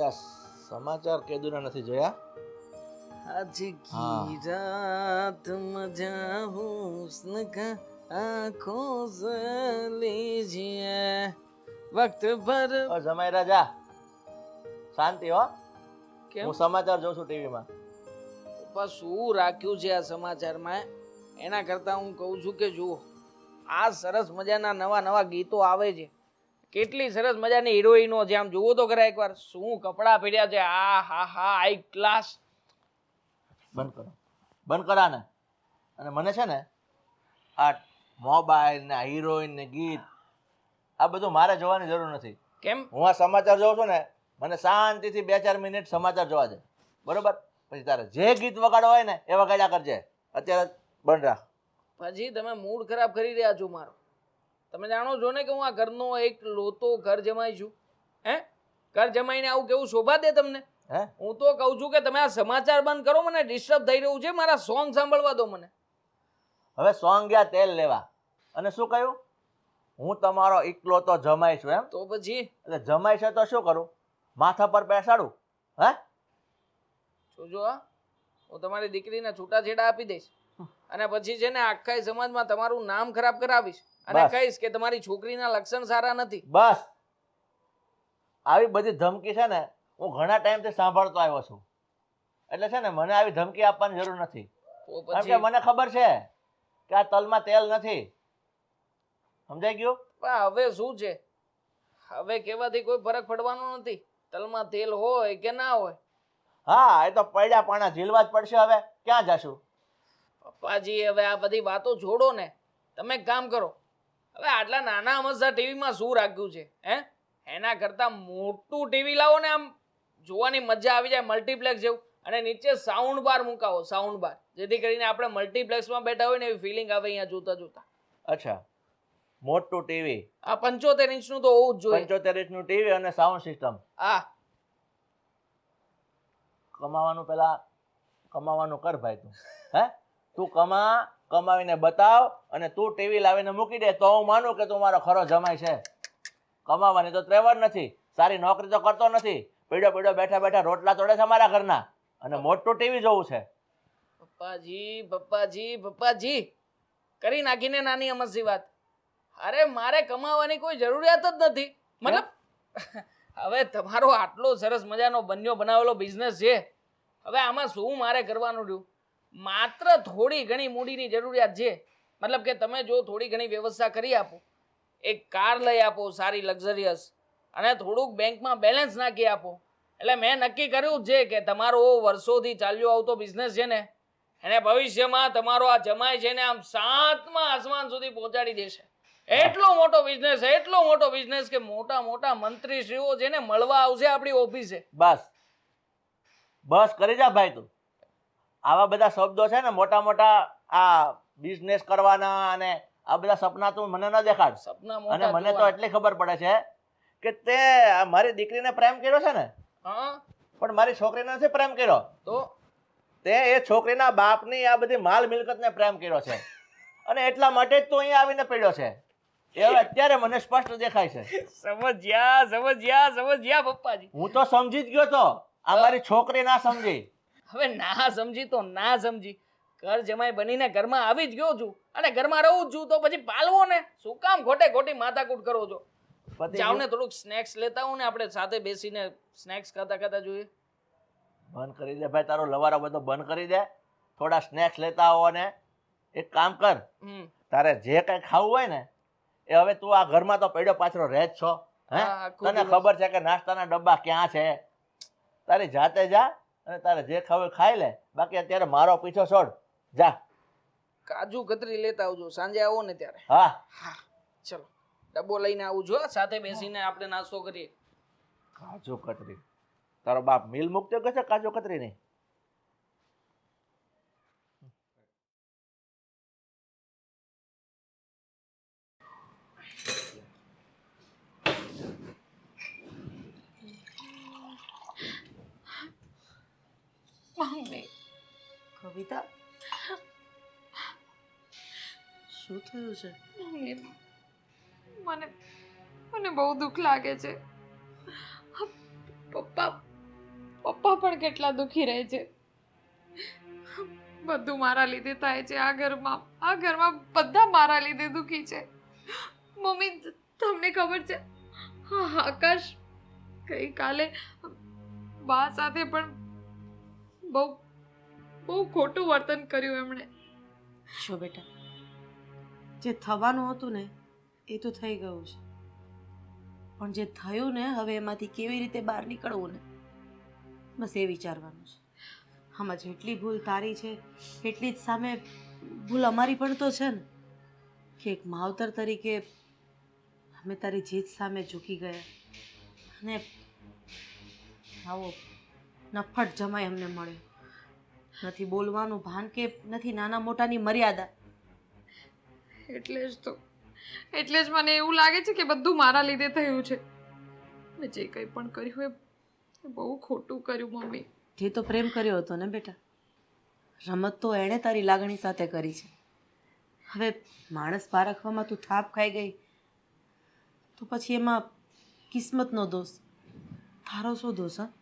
ક્યાં સમાચાર કેદુના નથી જોયા? આજે કી રાત મજા હુસ્ન કા આંખો સે લીજીએ વક્ત ભર ઓ જમાઈ રાજા શાંતિ હો. હું સમાચાર જોઉં છું ટીવીમાં. પણ શું રાખ્યું છે આ સમાચારમાં? એના કરતાં હું કહું છું કે જુઓ આ સરસ મજાના નવા નવા ગીતો આવે છે. કેટલી સરસ મજાની હિરોઈનો જે આમ જુઓ તો ખરા એકવાર શું કપડાં પહેર્યા છે. આ હા હા આઈ ક્લાસ બંધ કરો. બંધ કરા ને અને મને છે ને આ મોબાઈલ ને હિરોઈન ને ગીત આ બધું મારે જોવાની જરૂર નથી. કેમ? હું આ સમાચાર જોઉં છું ને મને શાંતિથી બે ચાર મિનિટ સમાચાર જોવા દે. બરોબર? પછી તારે જે ગીત વગાડવા હોય ને એ વગાડ્યા કરજે. અત્યારે બંધ રાખ. પછી તમે મૂડ ખરાબ કરી રહ્યા છો મારો. તમે જાણો છો ને કે હું આ ઘરનો એક લોતો ઘર જમાઈ છું? હે? ઘર જમાઈને આવું કેવું શોભા દે તમને? હે? હું તો કહું છું કે તમે આ સમાચાર બંધ કરો મને ડિસ્ટર્બ થઈ રહ્યું છે મારા સોંગ સાંભળવા દો મને. હવે સોંગ ગયા તેલ લેવા. અને શું કહ્યું? હું તમારો એકલો તો જમાઈ છું એમ? તો પછી? એટલે જમાઈ છે તો શું કરું? માથા પર બેસાડું? હે? જોજો હું. તમારી દીકરીને છૂટાછેડા આપી દઈશ. અને પછી છે ને આખા સમાજમાં તમારું નામ ખરાબ કરાવીશ. અને કહીશ કે તમારી છોકરીના લક્ષણ સારા નથી. બસ. આવી બધી ધમકી છે ને હું ઘણા ટાઈમથી સાંભળતો આવ્યો છું. એટલે છે ને મને આવી ધમકી આપવાની જરૂર નથી. કારણ કે મને ખબર છે કે આ તલમાં તેલ નથી. સમજાઈ ગયું? હવે શું છે? હવે કેવાથી કોઈ ફરક પડવાનો નથી. તલમાં તેલ હોય કે ના હોય. હા એ તો પડ્યા પાણા ઝીલવા જ પડશે હવે. ક્યાં જશું? પપ્પાજી હવે આ બધી વાતો છોડો ને. તમે કામ કરો. હવે આટલા નાના અમસ્તા ટીવીમાં શું રાખ્યું છે હે? એના કરતાં મોટું ટીવી લાવો ને આમ જોવાની મજા આવી જાય મલ્ટીપ્લેક્સ જેવું. અને નીચે સાઉન્ડ બાર મુકાવો સાઉન્ડ બાર જેથી કરીને આપણે મલ્ટીપ્લેક્સમાં બેઠા હોય ને એવી ફિલિંગ આવે અહીંયા જોતા જોતા. અચ્છા. મોટું ટીવી. આ પંચોતેર ઇંચનું તો હોવું જ જોઈએ. પંચોતેર ઇંચનું ટીવી અને સાઉન્ડ સિસ્ટમ આ કમાવાનું પેલા કમાવાનું કર ભાઈ તું. હે? તું કમા કમાવીને બતાવ અને તું ટીવી લાવીને મૂકી દે તો હું માનું કે તું મારો ખરો જમાય છે. કમાવાની તો ત્રેવડ નથી, સારી નોકરી તો કરતો નથી. પીડો પીડો બેઠા બેઠા રોટલા તોડે છે મારા ઘરના અને મોટું ટીવી જોવું છે. પપ્પાજી પપ્પાજી પપ્પાજી, કરી નાખીને નાની અમસી વાત. અરે મારે કમાવાની કોઈ જરૂરિયાત જ નથી. મતલબ, હવે તમારો આટલો સરસ મજાનો બન્યો બનાવેલો બિઝનેસ છે. હવે આમાં શું મારે કરવાનું રહ્યું? માત્ર થોડી ઘણી મૂડીની જરૂરિયાત છે. મતલબ કે તમે જો થોડી ઘણી વ્યવસ્થા કરી આપો, એક કાર લઈ આપો, સારી લક્ઝરિયસ, અને થોડુંક બેંકમાં બેલેન્સ નાખી આપો. એટલે મેં નક્કી કર્યું છે કે તમારો વર્ષોથી ચાલ્યો આવતો બિઝનેસ છે ને, એને ભવિષ્યમાં તમારો આ જમાય છે ને આમ સાતમા આસમાન સુધી પહોંચાડી દેશે. એટલો મોટો બિઝનેસ એટલો મોટો બિઝનેસ કે મોટા મોટા મંત્રીશ્રીઓ જેને મળવા આવશે આપણી ઓફિસે બસ. બસ કરી જા ભાઈ તું. આવા બધા શબ્દો છે ને મોટા મોટા આ બિઝનેસ કરવાના અને આ બધા સપના તું મને ન દેખાડ. સપના અને મને તો એટલી ખબર પડે છે કે તે આ મારી દીકરીને પ્રેમ કર્યો છે ને. હા. પણ મારી છોકરીને નથી પ્રેમ કર્યો. તો? તે એ છોકરીના બાપની આ બધી માલ મિલકતને પ્રેમ કર્યો છે. અને એટલા માટે જ તું અહીંયા આવીને પડ્યો છે. એ હવે અત્યારે મને સ્પષ્ટ દેખાય છે. સમજ્યા સમજ્યા સમજ્યા પપ્પાજી. હું તો સમજી જ ગયો તો. આ મારી છોકરી ના સમજી. હવે ના સમજી તો ના સમજી. ઘર જમાઈ બનીને ઘરમાં આવી જ ગયો છું. અને ઘરમાં રહું જ છું તો પછી પાલવો ને? શું કામ ખોટે ખોટી માથાકૂટ કરો છો? જાવ ને થોડુંક સ્નેક્સ લેતા હું ને આપણે સાથે બેસીને સ્નેક્સ ખાતા ખાતા જોઈએ. બંધ કરી દે ભાઈ તારો લવારો બધો બંધ કરી દે. થોડા સ્નેક્સ લેતા આવો ને. એક કામ કર તારે જે કઈ ખાવું હોય ને એ હવે તું આ ઘરમાં તો પડ્યો પાછળ રહે જ છો હે? તને ખબર છે કે નાસ્તાના ડબ્બા ક્યાં છે? તારી જાતે જા અને તારે જે ખાવું ખાઈ લે. બાકી અત્યારે મારો પીછો છોડ. જા. કાજુ કતરી લેતા આવજો. સાંજે આવો ને ત્યારે. હા. હા. ચલો. ડબ્બો લઈને આવું જો સાથે બેસીને આપણે નાસ્તો કરીએ. કાજુ કતરી. તારો બાપ મિલ મૂકતો કે છે કાજુ કતરી નહીં મમ્મી કવિતા શું થયું છે? મમ્મી મને મને બહુ દુઃખ લાગે છે. પપ્પા પપ્પા પણ કેટલા દુઃખી રહે છે. બધું મારા લીધે થાય છે. આ ઘરમાં આ ઘરમાં બધા મારા લીધે દુખી છે. મમ્મી તમને ખબર છે? હા આકાશ ગઈકાલે બા સાથે પણ બહુ બહુ ખોટું વર્તન કર્યું એમણે. છો બેટા, જે થવાનું હતું ને, એ તો થઈ ગયું છે. પણ જે થયું ને, હવે એમાંથી કેવી રીતે બહાર નીકળવું ને? બસ એ વિચારવાનું છે. આમાં જેટલી ભૂલ તારી છે, એટલી જ સામે ભૂલ અમારી પણ તો છે ને. કે એક માવતર તરીકે અમે તારી જીત સામે ઝૂકી ગયા. અને આવો નફટ જમાય અમને મળ્યો નથી બોલવાનું ભાન કે નથી નાના મોટાની મર્યાદા? એટલે જ તો. એટલે જ મને એવું લાગે છે કે બધું મારા લીધે થયું છે. મેં જે કંઈ પણ કર્યું એ એ બહુ ખોટું કર્યું મમ્મી. જે તો પ્રેમ કર્યો હતો ને બેટા? રમત તો એણે તારી લાગણી સાથે કરી છે. હવે માણસ પારખવામાં તું થાપ ખાઈ ગઈ તો પછી એમાં કિસ્મતનો દોષ. તારો શું દોષ હા?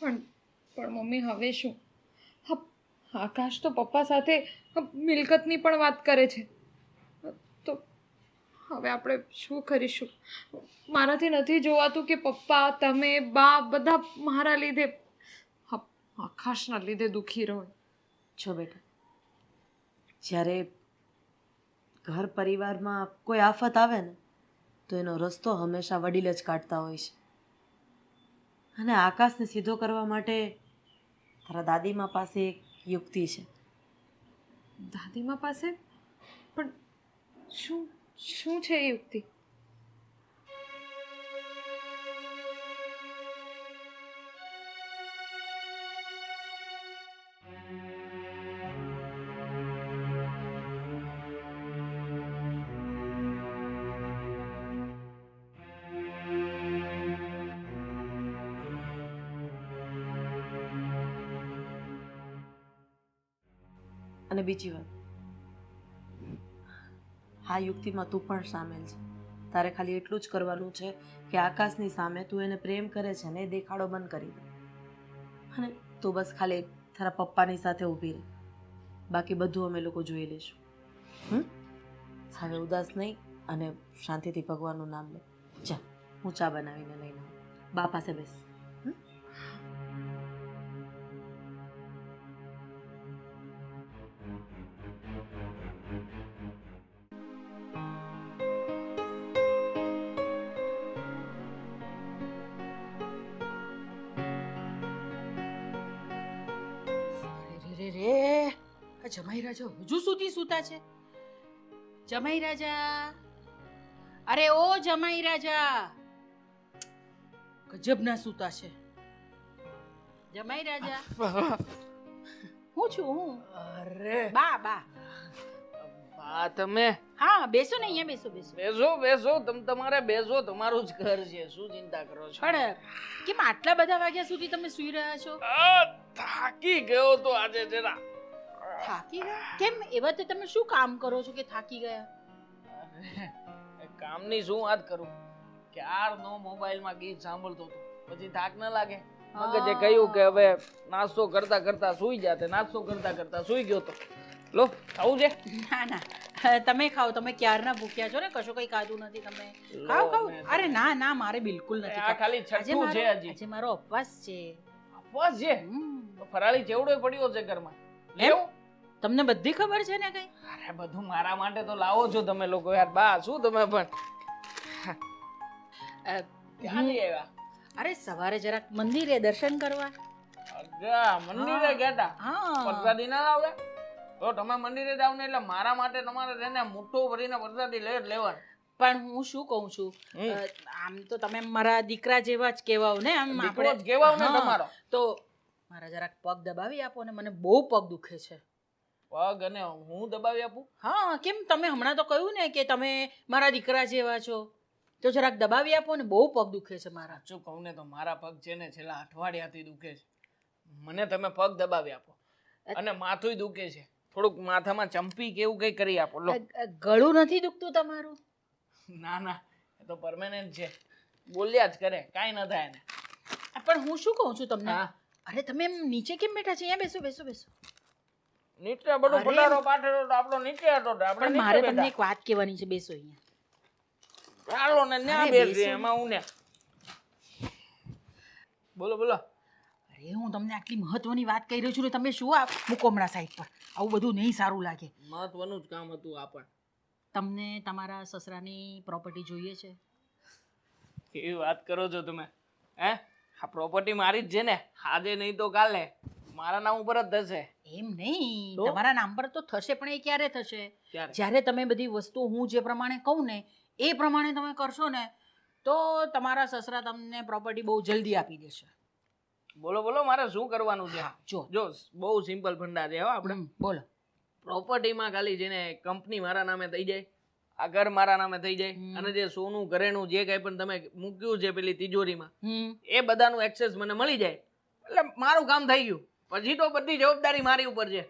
પણ પણ મમ્મી, હવે શું? આકાશ તો પપ્પા સાથે મિલકતની પણ વાત કરે છે. તો હવે આપણે શું કરીશું? મારાથી નથી જોવાતું કે પપ્પા, તમે, બા, બધા મારા લીધે આકાશના લીધે દુઃખી રહો. છો બેટા, જ્યારે ઘર પરિવારમાં કોઈ આફત આવે ને, તો એનો રસ્તો હંમેશા વડીલ જ કાઢતા હોય છે. અને આકાશને સીધો કરવા માટે તારા દાદીમા પાસે એક યુક્તિ છે. દાદીમા પાસે? પણ શું શું છે એ યુક્તિ? બીજી વાત. આ યુક્તિમાં તું પણ સામેલ છે. તારે ખાલી એટલું જ કરવાનું છે કે આકાશની સામે તું એને પ્રેમ કરે છે ને દેખાડો બંધ કરી દે. અને તું બસ ખાલી તારા પપ્પાની સાથે ઊભી રહે. બાકી બધું અમે લોકો જોઈ લઈશું. હમ? સામે ઉદાસ નહીં અને શાંતિથી ભગવાનનું નામ લે. જા, હું ચા બનાવીને લઈને બા પાસે બેસ. રાજા હજુ સુધી સૂતા છે? જમાઈ રાજા. અરે ઓ જમાઈ રાજા! ગજબ ના સૂતા છે. જમાઈ રાજા. હું છું હું. અરે. બા બા. બા તમે. હા બેસો ને અહીંયા બેસો બેસો. બેસો બેસો. તમ તમારે બેસો તમારું જ ઘર છે. શું ચિંતા કરો છો? પણ કેમ આટલા બધા વાગ્યા સુધી તમે સૂઈ રહ્યા છો? થાકી ગયો તો આજે જરા. થાકી ગયા? કેમ? એવા તે તમે શું કામ કરો છો કે થાકી ગયા? કામની શું વાત કરું? ક્યારનો મોબાઈલમાં ગીત સાંભળતો હતો? પછી થાક ન લાગે. મગજે કહ્યું કે હવે નાસ્તો કરતા કરતા સૂઈ જાતે નાસ્તો કરતા કરતા સૂઈ ગયો તો. લો ખાવું છે? ના ના. તમે ખાઓ તમે ક્યારના ભૂખ્યા છો ને? કશું કઈ ખાધું નથી તમે. ખાઓ ખાઓ. અરે ના ના મારે બિલકુલ નથી આ ખાલી છઠ્ઠું છે હજી. આજે મારો ઉપવાસ છે. ઉપવાસ છે. તો ફરાળી જેવડો પડ્યો છે ઘરમાં? લેવું? તમને બધી ખબર છે ને કઈ? અરે બધું મારા માટે તો લાવો છો તમે લોકો યાર. બા શું તમે પણ? અ, લઈ આવ્યા? અરે સવારે જરાક મંદિરે દર્શન કરવા. અગા મંદિરે. ગયા હા. પ્રસાદી ના લાવ્યા? તો તમે મંદિરે જાવ ને એટલે મારા માટે તમારે તેને મુઠ્ઠો ભરીને પ્રસાદી લઈ જ લેવાની. પણ હું શું કહું છું? આમ તો તમે મારા દીકરા જેવા જ કહેવાઓ ને આમ આપણે. કહેવાવ ને તમારો. તો મારા જરાક પગ દબાવી આપો ને મને બહુ પગ દુખે છે. પગ અને હું દબાવી આપું? હા કેમ? તમે હમણાં તો કહ્યું ને કે તમે મારા દીકરા જેવા છો. તો જરાક દબાવી આપો ને બહુ પગ દુખે છે મારા. શું કહું ને તો મારા પગ છે ને છેલ્લા અઠવાડિયાથી દુખે છે. મને તમે પગ દબાવી આપો. અને માથું દુખે છે. થોડુંક માથામાં ચંપી કે એવું કઈ કરી આપો. લો. ગળું નથી દુખતું તમારું? ના ના એ તો પરમેનન્ટ છે. બોલ્યા જ કરે કાંઈ ન થાય એને. પણ હું શું કહું છું તમને? અરે તમે એમ નીચે કેમ બેઠા છે? અહીંયા બેસો બેસો બેસો. નીચે બધું અરે. પટારો તો આપણો નીચે હતો તો આપણે પણ મારે નીચે તમને બેઠા. એક વાત કહેવાની છે બેસો અહીંયા. ચાલો ને ન્યા અરે, બેસીએ બેસો. એમાં હું ને. બોલો બોલો. અરે હું તમને આટલી મહત્વની વાત કહી રહ્યો છું ને તમે શું આ મુકોમડા સાઈડ પર? આવું બધું નહીં સારું લાગે. મહત્વનું જ કામ હતું આ પણ. તમને તમારા સસરાની પ્રોપર્ટી જોઈએ છે? કેવી વાત કરો છો તમે? હે? આ પ્રોપર્ટી મારી જ છે ને? આજે નહીં તો કાલે. મારા નામ ઉપર જ થશે. એમ નહીં. તો? તમારા નામ પર તો થશે પણ એ ક્યારે થશે? જ્યારે તમે બધી વસ્તુ હું જે પ્રમાણે કહું ને એ પ્રમાણે તમે કરશો ને તો તમારા સસરા તમને પ્રોપર્ટી બહુ જલ્દી આપી દેશે. બોલો બોલો મારે શું કરવાનું છે? હા જો. જો બહુ સિમ્પલ ફંડા છે હો આપણે. હમ, બોલો. પ્રોપર્ટીમાં ખાલી જેને કંપની મારા નામે થઈ જાય આ ઘર મારા નામે થઈ જાય હમ. અને જે સોનું ઘરેણું જે કાંઈ પણ તમે મૂક્યું છે પેલી તિજોરીમાં હમ. એ બધાનું એક્સેસ મને મળી જાય. એટલે મારું કામ થઈ ગયું. પછી તો બધી જવાબદારી મારી ઉપર છે.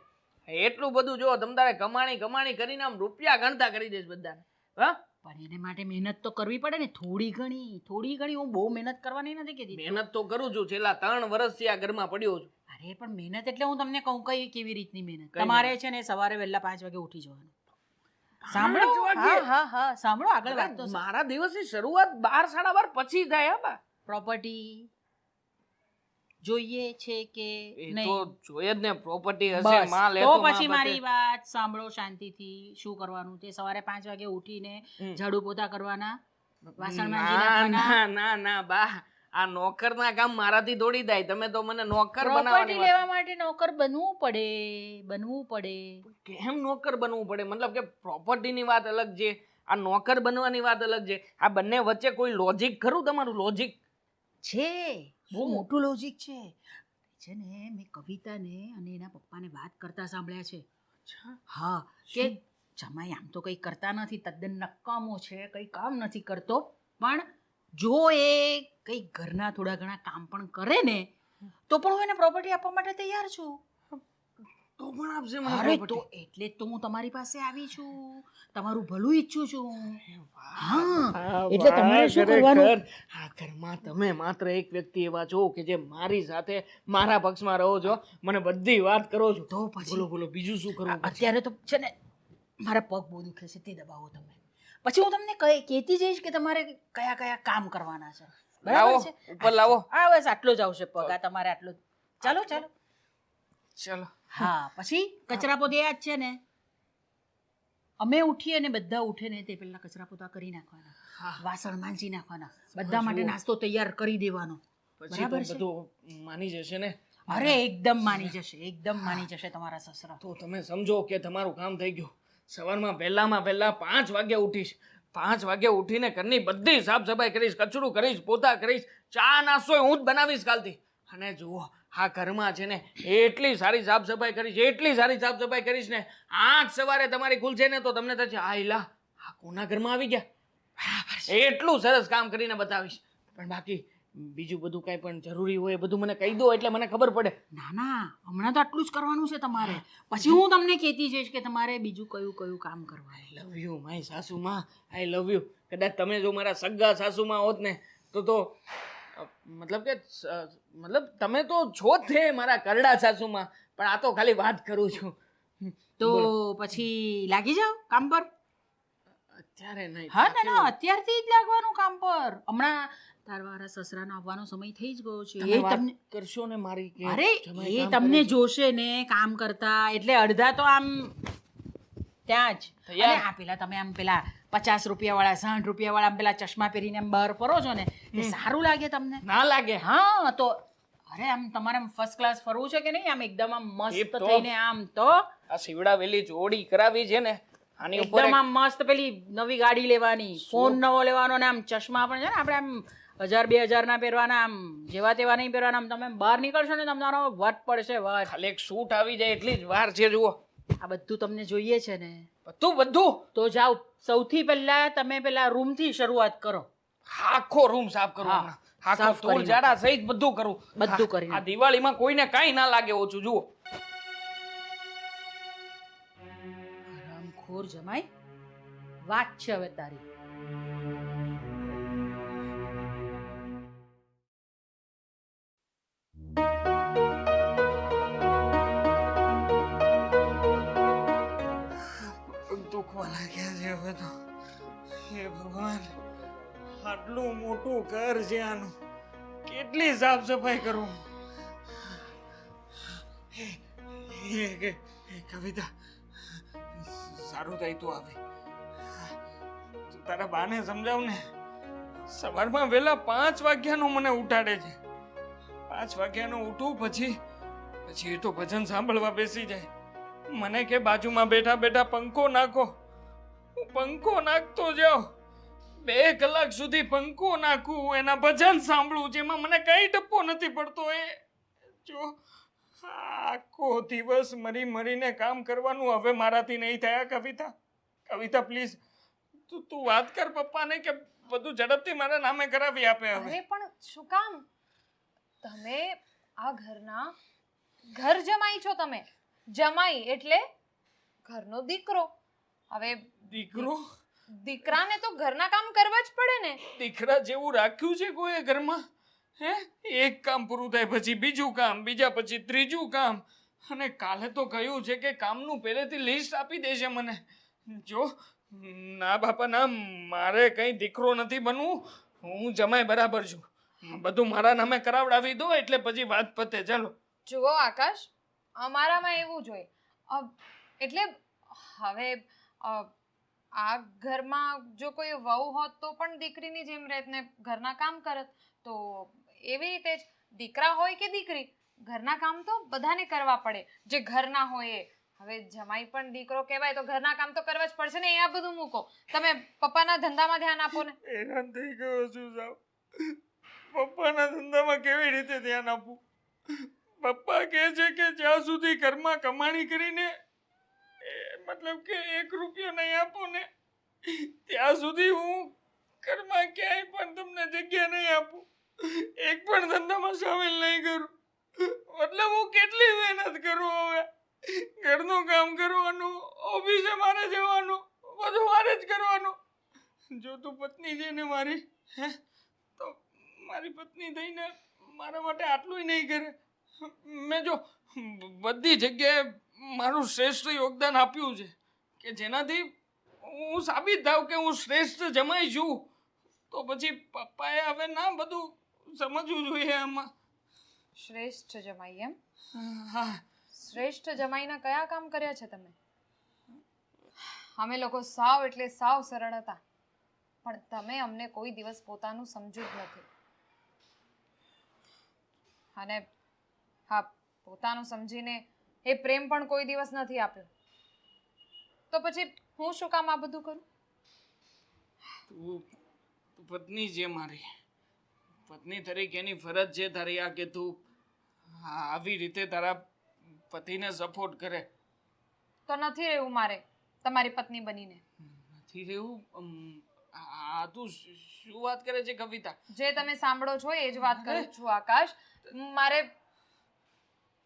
એટલું બધું જો તમ તારે કમાણી કમાણી કરીને આમ રૂપિયા ગણતા કરી દઈશ બધાને. હા? પણ એને માટે મહેનત તો કરવી પડે ને થોડી ઘણી થોડી ઘણી હું બહુ મહેનત કરવાની નથી કીધી મહેનત તો કરું છું છેલ્લા ત્રણ વર્ષથી આ ઘરમાં પડ્યો છું. અરે પણ મહેનત એટલે હું તમને કહું કઈ કેવી રીતની મહેનત? તમારે છે ને સવારે વહેલા પાંચ વાગે ઉઠી જવાનું. સાંભળો? હા હા હા સાંભળો આગળ વાત તો મારા દિવસની શરૂઆત બાર સાડા બાર પછી થાય હા બા. પ્રોપર્ટી જોઈએ છે કે નહીં તો જોઈએ જ ને પ્રોપર્ટી હશે માં તો પછી મારી વાત સાંભળો શાંતિથી શું કરવાનું? તે સવારે પાંચ વાગે ઉઠીને ઝાડુ પોતા કરવાના વાસણ ના ના ના ના બા આ નોકરના કામ મારાથી દોડી થાય તમે તો મને નોકર બનાવવાની લેવા માટે નોકર બનવું પડે બનવું પડે. કેમ નોકર બનવું પડે? મતલબ કે પ્રોપર્ટી ની વાત અલગ છે આ નોકર બનવાની વાત અલગ છે. આ બંને વચ્ચે કોઈ લોજિક ખરું તમારું? લોજિક છે. બહુ મોટું લોજિક છે. છે ને મેં કવિતાને અને એના પપ્પાને વાત કરતા સાંભળ્યા છે. હા કે જમાઈ આમ તો કંઈ કરતા નથી તદ્દન નકામો છે કંઈ કામ નથી કરતો. પણ જો એ કંઈ ઘરના થોડા ઘણા કામ પણ કરે ને તો પણ હું એને પ્રોપર્ટી આપવા માટે તૈયાર છું. તો પણ આપજે મને અરે તો એટલે જ તો હું તમારી પાસે આવી છું. તમારું ભલું ઈચ્છું છું. હા હા, એટલે તમારે શું કરવાનું? આ ઘરમાં તમે માત્ર એક વ્યક્તિ એવા છો કે જે મારી સાથે મારા પક્ષમાં રહો છો. મને બધી વાત કરો છો. તો પછી? બોલો બોલો બીજું શું કરવું અત્યારે તો છે ને મારા પગ બહુ દુખે છે તે દબાવો તમે. પછી હું તમને કહે કહેતી જઈશ કે તમારે કયા કયા કામ કરવાના છે? લાવો બરાબર છે? ઉપર લાવો. આ બસ આટલો જ આવશે પગ આ તમારે આટલો ચાલો ચાલો. ચલો. હા પછી કચરા પોતે જ છે ને? અમે ઉઠીએ ને બધા ઉઠે ને તે પહેલા કચરા પોતા કરી નાખવાના વાસણ માંજી નાખવાના બધા માટે નાસ્તો તૈયાર કરી દેવાનો. બરાબર છે? બધું માની જશે ને? અરે એકદમ માની જશે એકદમ માની જશે તમારા સસરા. તો તમે સમજો કે તમારું કામ થઈ ગયું. સવારમાં વહેલામાં પહેલા પાંચ વાગે ઉઠીશ. પાંચ વાગે ઉઠીને ઘરની બધી સાફ સફાઈ કરીશ કચરું કરીશ પોતા કરીશ ચા નાસ્તો હું જ બનાવીશ કાલથી. અને જુઓ આ ઘરમાં છે ને એટલી સારી સાફ સફાઈ કરીશ એટલી સારી સાફ સફાઈ કરીશ ને આજ સવારે તમારી ખુલશે ને તો તમને થશે આ ઇલા આ કોના ઘરમાં આવી ગયા? એટલું સરસ કામ કરીને બતાવીશ. પણ બાકી બીજું બધું કાંઈ પણ જરૂરી હોય એ બધું મને કહી દો એટલે મને ખબર પડે. ના ના હમણાં તો આટલું જ કરવાનું છે તમારે. પછી? હું તમને કહેતી જઈશ કે તમારે બીજું કયું કયું કામ કરવાનું આઈ લવ યુ માય સાસુમાં આઈ લવ યુ કદાચ તમે જો મારા સગા સાસુમાં હોત ને તો તો મતલબ કે મતલબ તમે તો છો જ તે મારા કરડા સાસુમાં પણ આ તો ખાલી વાત કરું છું. તો પછી લાગી જાઓ કામ પર? અત્યારે નહીં હા ના ના અત્યારથી જ લાગવાનું કામ પર. હમણાં તારવારા સસરાનો આવવાનો સમય થઈ જ ગયો છે. એ તમને કરશો ને મારી કે અરે એ તમને જોશે ને કામ કરતા. એટલે અડધા તો આમ ત્યાં જ. અને આ પેલા તમે આમ પેલા પચાસ રૂપિયા વાળા સાઠ રૂપિયા વાળા પેલા ચશ્મા પહેરીને આમ બહાર ફરો છો ને એ સારું લાગે તમને? ના લાગે. હા તો અરે આમ તમારે ફર્સ્ટ ક્લાસ ફરવું છે કે નહીં? આમ એકદમ આમ મસ્ત થઈને આમ તો. આ સીવડાવેલી જોડી કરાવી છે ને આની ઉપર એકદમ આમ મસ્ત પેલી નવી ગાડી લેવાની ફોન નવો લેવાનો ને આમ ચશ્મા પણ છે ને આપણે આમ હજાર બે હજાર ના પહેરવાના આમ જેવા તેવા નહીં પહેરવાના આમ તમે બહાર નીકળશો ને તમારો વટ પડશે વટ. ખાલી એક સૂટ આવી જાય એટલી જ વાર છે જુઓ. આ બધું તમને જોઈએ છે ને? બધું બધું? તો જાઓ સૌથી પહેલા તમે પેલા રૂમથી શરૂઆત કરો. આખો રૂમ સાફ હા, આખો સાફ ધૂળ કરી જાડા સહિત બધું કરું. બધું આ- કરી આ દિવાળીમાં કોઈને કાંઈ ના લાગે ઓછું જુઓ. રામખોર જમાઈ. વાત છે હવે તારી. મોટું ઘર છે આનું. કેટલી સાફ સફાઈ કરું કવિતા, સારું થાય તું આવે. તારા બાને સમજાવ ને. સવારમાં વહેલા પાંચ વાગ્યાનું મને ઉઠાડે છે. પાંચ વાગ્યાનું ઉઠું પછી પછી એ તો ભજન સાંભળવા બેસી જાય. મને કે બાજુમાં બેઠા બેઠા પંખો નાખો. હું પંખો નાખતો જાઉં. બે કલાક સુધી પંખો નાખું એના ભજન સાંભળું જેમાં મને કઈ ટપ્પો નથી પડતો એ. જો આખો દિવસ મરી મરીને કામ કરવાનું હવે મારાથી નહીં થયા કવિતા. કવિતા પ્લીઝ તું તું વાત કર પપ્પાને કે બધું ઝડપથી મારા નામે કરાવી આપે હવે. અરે પણ શું કામ? તમે આ ઘરના ઘર જમાઈ છો તમે. જમાઈ એટલે ઘરનો દીકરો. હવે દીકરો? દીકરાને તો ઘરના કામ કરવા જ પડે ને. દીકરા જેવું રાખ્યું છે કોઈ ઘરમાં? હે? એક કામ પૂરું થાય પછી બીજું કામ બીજા પછી ત્રીજું કામ. અને કાલે તો કહ્યું છે કે કામનું પહેલેથી લિસ્ટ આપી દેશે મને. જો ના બાપા ના મારે કંઈ દીકરો નથી બનવું. હું જમાય બરાબર છું. બધું મારા નામે કરાવડાવી દો એટલે પછી વાત પતે. ચાલો. જુઓ આકાશ અમારામાં એવું જોઈએ એટલે હવે આ ઘરમાં જો કોઈ વહુ હોત તો પણ દીકરીની જેમ રહેત ને ઘરના કામ કરત. તો એવી રીતે જ દીકરા હોય કે દીકરી, ઘરના કામ તો બધાને કરવા પડે. જે ઘરના હોય હવે જમાઈ પણ દીકરો કહેવાય તો ઘરના કામ તો કરવા જ પડશે ને, એ આ બધું મૂકો. તમે પપ્પાના ધંધામાં ધ્યાન આપો ને. હેરાન થઈ ગયો છું સાહેબ પપ્પાના ધંધામાં કેવી રીતે ધ્યાન આપું? પપ્પા કહે છે કે જ્યાં સુધી ઘરમાં કમાણી કરીને મતલબ કે એક રૂપિયો નહીં આપો ને, ત્યાં સુધી હું ઘરમાં ક્યાંય પણ તમને જગ્યા નહીં આપું. એક પણ ધંધામાં સામેલ નહીં કરું. મતલબ હું કેટલી મહેનત કરું હવે? ઘરનું કામ કરવાનું, ઓફિસે મારે જવાનું, બધું મારે જ કરવાનું. જો તું પત્ની છે ને મારી, હે, તો મારી પત્ની થઈને મારા માટે આટલું નહીં કરે. મેં જો બધી જગ્યાએ મારું શ્રેષ્ઠ યોગદાન આપ્યું છે કે જેનાથી હું સાબિત થાવ કે હું શ્રેષ્ઠ જમાઈ છું. તો પછી પપ્પાએ હવે ના બધું સમજવું જોઈએ આમાં. શ્રેષ્ઠ જમાઈ એમ? હા. શ્રેષ્ઠ જમાઈના કયા કામ કર્યા છે તમે? અમે લોકો સાવ એટલે સાવ સરળ હતા પણ તમે અમને કોઈ દિવસ પોતાનું સમજ્યું જ નથી. અને હા પોતાનું સમજીને એ પ્રેમ પણ કોઈ દિવસ નથી આપ્યો. તો પછી હું શું કામ આ બધું કરું? તું પત્ની છે મારી. પત્ની તરીકેની ફરજ છે તારી આ કે તું આવી રીતે તારા પતિને સપોર્ટ કરે. તો નથી રહેવું મારે તમારી પત્ની બનીને. નથી રહેવું? આ તું શું વાત કરે છે કવિતા? જે તમે સાંભળો છો એ જ વાત કરું છું આકાશ. મારે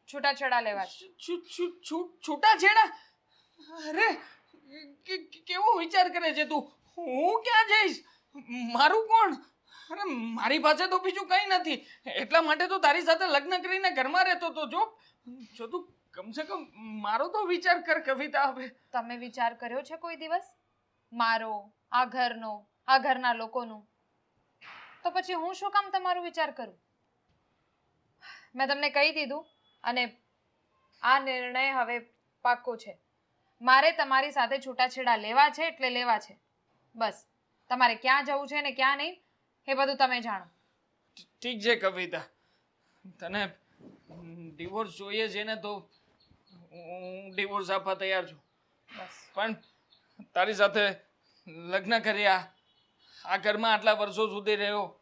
છૂટાછેડા લેવા. છૂટાછેડા અરે કેવો વિચાર કરે છે તું? હું ક્યાં જઈશ? મારું કોણ? અરે મારી પાસે તો બીજું કંઈ નથી. એટલા માટે તો તારી સાથે લગ્ન કરીને ઘરમાં રહેતો તો જો જો તું કમસે કમ મારો તો વિચાર કર કવિતા હવે. તમે વિચાર કર્યો છે કોઈ દિવસ? મારો આ ઘરનો આ ઘરના લોકોનો? તો પછી હું શું કામ તમારો વિચાર કરું? મેં તમને કહી દીધું અને આ નિર્ણય હવે પાક્કો છે. મારે તમારી સાથે છૂટાછેડા લેવા છે એટલે લેવા છે. બસ તમારે ક્યાં જવું છે ને ક્યાં નહીં એ બધું તમે જાણો. ઠીક છે કવિતા. તને ડિવોર્સ જોઈએ છે ને તો હું ડિવોર્સ આપવા તૈયાર છું. બસ. પણ તારી સાથે લગ્ન કર્યા આ ઘરમાં આટલા વર્ષો સુધી રહ્યો.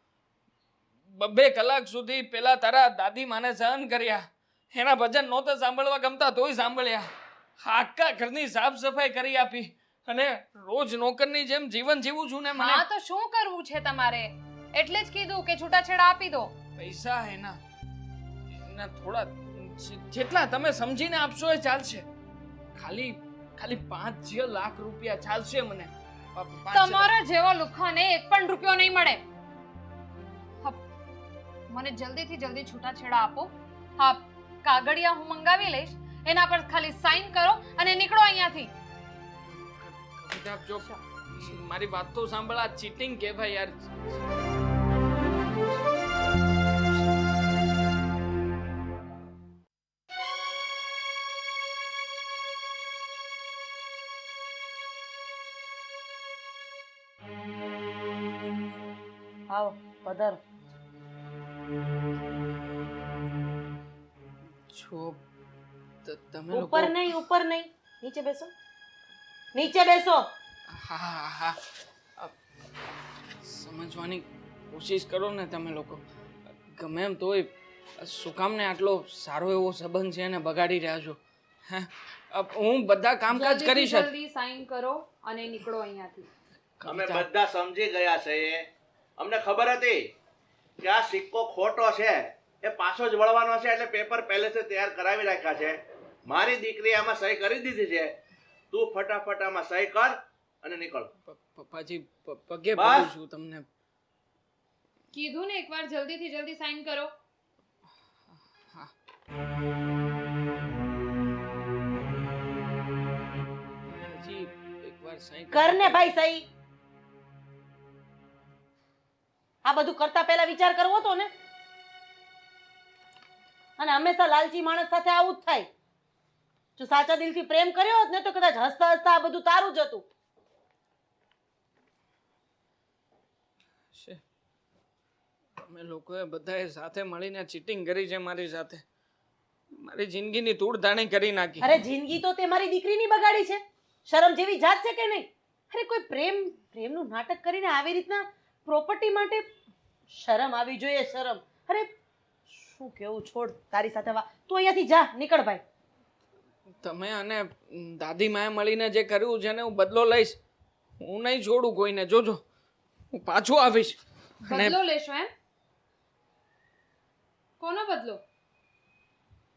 બબ્બે કલાક સુધી પેલા તારા દાદી માને સહન કર્યા. એના ભજન નહોતા સાંભળવા ગમતા તોય સાંભળ્યા. આખા ઘરની સાફ સફાઈ કરી આપી અને રોજ નોકરની જેમ જીવન જીવું છું ને મને. હા તો શું કરવું છે તમારે? એટલે જ કીધું કે છૂટાછેડા આપી દો. પૈસા એના એના થોડા જેટલા તમે સમજીને આપશો એ ચાલશે. ખાલી ખાલી પાંચ છ લાખ રૂપિયા ચાલશે મને. તમારા જેવા લુખાને એક પણ રૂપિયો નહીં મળે. મને જલ્દીથી જલ્દી છૂટાછેડા આપો. હા કાગળિયા હું મંગાવી લઈશ એના પર ખાલી સાઈન કરો અને નીકળો અહીંયાથી. કવિતા જો મારી વાત તો સાંભળ આ ચીટિંગ ભાઈ યાર. આવો પધારો. છો? તમે લોકો ઉપર નહીં ઉપર નહીં. નીચે બેસો. નીચે બેસો. હા હા હા. અ, સમજવાની કોશિશ કરો ને તમે લોકો. ગમે એમ તોય શું કામ ને આટલો સારો એવો સંબંધ છે એને બગાડી રહ્યા છો? હે? અ, હું બધા કામકાજ જલ્દીથી શકું જલ્દી સાઈન કરો અને નીકળો અહીંયાથી. અમે બધા સમજી ગયા છે અમને ખબર હતી કે આ સિક્કો ખોટો છે. એ પાછો જ વળવાનો છે એટલે પેપર પહેલેથી તૈયાર કરાવી રાખ્યા છે. મારી દીકરી આમાં સહી કરી દીધી છે. તું ફટાફટ આમાં સહી કર અને નીકળ. પપ્પાજી પગે. પડું છું તમને. કીધું ને એકવાર જલ્દીથી જલ્દી સાઈન કરો. હા એકવાર સહી કર ને ભાઈ સહી. આ બધું કરતા પહેલા વિચાર કરવો તો ને. અને હંમેશા લાલચી માણસ સાથે આવું જ થાય. જો સાચા દિલથી પ્રેમ કર્યો હોત ને તો કદાચ હસતા હસતા આ બધું તારું જ હતું. અમે તમે લોકોએ બધાએ સાથે મળીને ચીટિંગ કરી છે મારી સાથે. મારી જિંદગીની તૂડધાણી કરી નાખી. અરે જિંદગી તો તે મારી દીકરીની બગાડી છે. શરમ જેવી જાત છે કે નહીં? અરે કોઈ પ્રેમ પ્રેમનું નાટક કરીને આવી રીતના પ્રોપર્ટી માટે શરમ આવી જોઈએ શરમ. અરે શું કેવું? છોડ તારી સાથે વા તું અહીંયાથી જા નીકળ ભાઈ. તમે અને દાદી માએ મળીને જે કર્યું છે ને હું બદલો લઈશ. હું નહીં છોડું કોઈને. જોજો હું પાછું આવીશ. બદલો લેશો એમ? કોનો બદલો?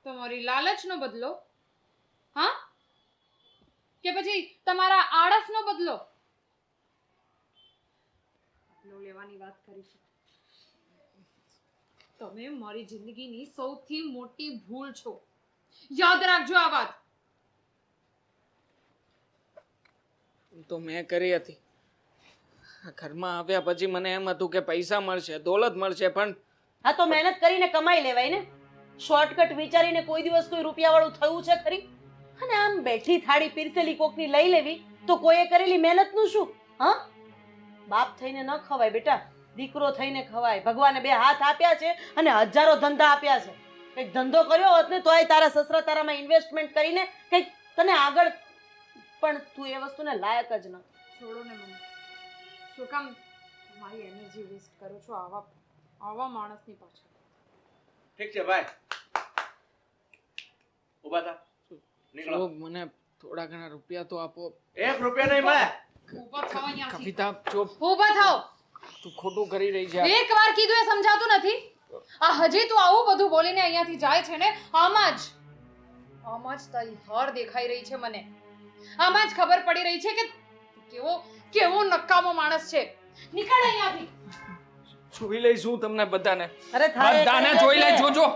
તમારી લાલચનો બદલો? હા? કે પછી તમારા આળસનો બદલો? બદલો લેવાની વાત કરીશું તમે મારી જિંદગીની સૌથી મોટી ભૂલ છો. યાદ રાખજો આ વાત. તો મેં કરી હતી. ઘરમાં આવ્યા પછી મને એમ હતું કે પૈસા મળશે દોલત મળશે પણ હા તો મહેનત કરીને કમાઈ લેવાય ને. શોર્ટકટ વિચારીને કોઈ દિવસ કોઈ રૂપિયાવાળું થયું છે ખરી? અને આમ બેઠી થાળી પીરસેલી કોકની લઈ લેવી તો કોઈએ કરેલી મહેનતનું શું? હા? બાપ થઈને ન ખવાય બેટા. દીકરો થઈને ખવાય. ભગવાને બે હાથ આપ્યા છે અને હજારો ધંધા આપ્યા છે. કંઈક ધંધો કર્યો હોત ને તોય તારા સસરા તારામાં ઇન્વેસ્ટમેન્ટ કરીને કંઈક તને આગળ પણ તું એ વસ્તુને લાયક જ ન છોડો ને મને શું કામ? મારી એનર્જી વેસ્ટ કરો છો આવા આવા માણસની પાછળ. ઠીક છે ભાઈ ઊભા થા. નીકળો. મને થોડા ઘણા રૂપિયા તો આપો. એક રૂપિયા નહીં મળે ઊભા થાઓ અહીંયા કવિતા જો. ઊભા થાઓ. તું ખોટું કરી રહી છે. એક વાર કીધું એ સમજાતું નથી. આ હજી તું આવું બધું બોલીને અહીંયાથી જાય છે ને? આમાં જ. આમાં જ તારી હાર દેખાઈ રહી છે મને. આમાં જ ખબર પડી રહી છે કે કેવો કેવો નકામો માણસ છે. નીકળ અહીંયાથી. જોઈ લઈશ હું તમને બધાને. અરે બધાને જોઈ લઈ જોજો.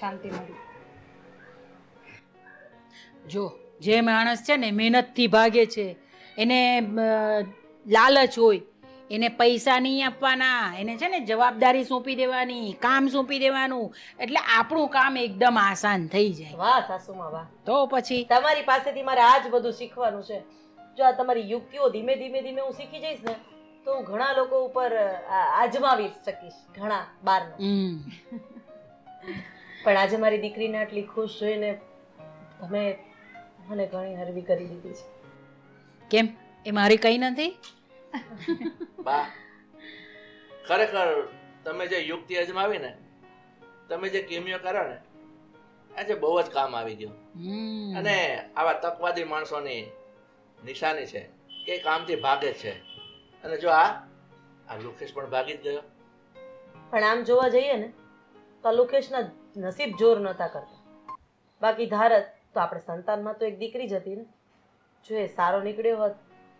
શાંતિ મળી. જો જે માણસ છે ને મહેનતથી ભાગે છે એને લાલચ હોય એને પૈસા નહીં આપવાના એને છે ને જવાબદારી સોંપી દેવાની કામ સોંપી દેવાનું એટલે આપણું કામ એકદમ આસાન થઈ જાય. વાહ સાસુમાં વાહ. તો પછી? તમારી પાસેથી મારે આ જ બધું શીખવાનું છે. જો આ તમારી યુક્તિઓ ધીમે ધીમે ધીમે હું શીખી જઈશ ને તો હું ઘણા લોકો ઉપર આજમાવી શકીશ. ઘણા હમ. પણ આજે મારી દીકરીને આટલી ખુશ જોઈને તમે મને ઘણી હરવી કરી દીધી છે. કેમ? એ મારી કઈ નથી? બા ખરેખર તમે જે યુક્તિ અજમાવી ને તમે જે કેમિયો કરો ને આજે બહુ જ કામ આવી ગયું. અને આવા તકવાદી માણસોની નિશાની છે કે એ કામથી ભાગે છે. અને જો આ આ લોકેશ પણ ભાગી જ ગયો. પણ આમ જોવા જઈએ ને તો લોકેશના નસીબ જોર નહોતા કરતા. બાકી ધારત તો આપણે સંતાનમાં તો એક દીકરી જ હતી ને. જો એ સારો નીકળ્યો હોત,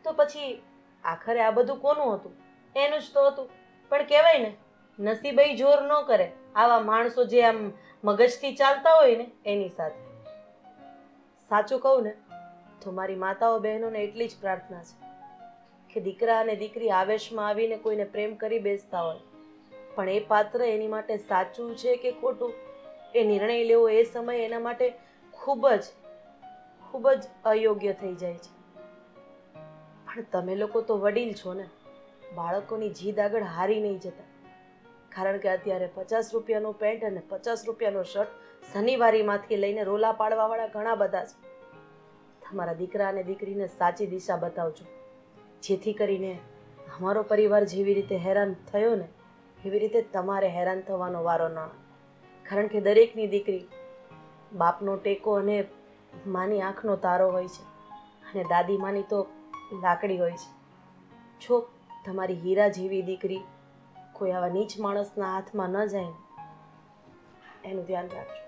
તો પછી આખરે આ બધું કોનું હતું? એનું જ તો હતું. પણ કહેવાય ને, નસીબે જોર ન કરે આવા માણસો જે આમ મગજથી ચાલતા હોય ને, એની સાથે. સાચું કહું ને, તો મારી માતાઓ બહેનોને એટલી જ પ્રાર્થના છે કે દીકરા અને દીકરી આવેશમાં આવીને કોઈને પ્રેમ કરી બેસતા હોય. પણ એ પાત્ર એની માટે સાચું છે કે ખોટું? એ નિર્ણય લેવો એ સમય એના માટે ખૂબ જ ખૂબ જ અયોગ્ય થઈ જાય છે. પણ તમે લોકો તો વડીલ છો ને? બાળકોની જીદ આગળ હારી નહીં જતા. કારણ કે અત્યારે પચાસ રૂપિયાનો પેન્ટ અને પચાસ રૂપિયાનો શર્ટ શનિવારીમાંથી લઈને રોલા પાડવાવાળા ઘણા બધા છે. તમારા દીકરા અને દીકરીને સાચી દિશા બતાવજો. જેથી કરીને અમારો પરિવાર જેવી રીતે હેરાન થયો ને એવી રીતે તમારે હેરાન થવાનો વારો ન કારણ કે દરેકની દીકરી બાપનો ટેકો અને માની આંખનો તારો હોય છે અને દાદી માની તો લાકડી હોય છે. જો તમારી હીરા જેવી દીકરી કોઈ આવા નીચ માણસના હાથમાં ન જાય એનું ધ્યાન રાખજો.